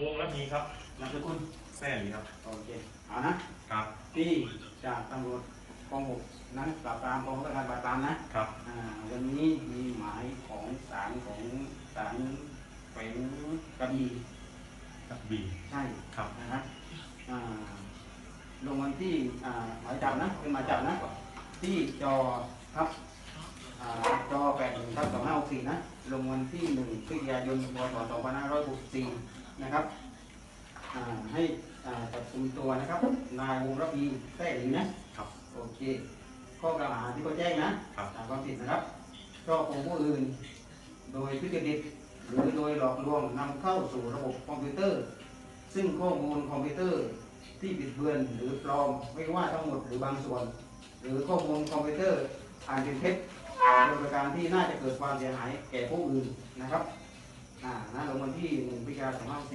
วงและมีครับนามสกุลแซ่หลีครับ โอเคเอานะครับที่จากตำรวจกองหกนั้นปราบปรามกองบังคับการปราบปรามนะครับอ่าวันนี้มีหมายของศาลของศาลแขวงกระบี่ครับบีใช่ครับนะครับอ่าลงวันที่อ่าหมายจับนะเป็นหมายจับนะที่จอครับอ่าจอแปดหนึ่งทับสองห้าหกสี่นะลงวันที่หนึ่งพฤศจิกายนพศสองพันห้าร้อยหกสี่ นะครับอ่าให้อ่าจับกุมตัวนะครับ นายวงระพีแท้หรือนะครับโอเคข้อกล่าวหาที่เขาแจ้งนะครับตามความผิดนะครับช่อโกงผู้อื่น โดยทุจริตหรือโดยหลอกลวงนำเข้าสู่ระบบคอมพิวเตอร์ ซึ่งข้อมูลคอมพิวเตอร์ที่บิดเบือนหรือปลอมไม่ว่าทั้งหมดหรือบางส่วน หรือข้อมูลคอมพิวเตอร์อ่านเป็นเท็จโดยประการที่น่าจะเกิดความเสียหายแก่ผู้อื่นนะครับ อ่าณลงวันที่1พฤศจิกายน2564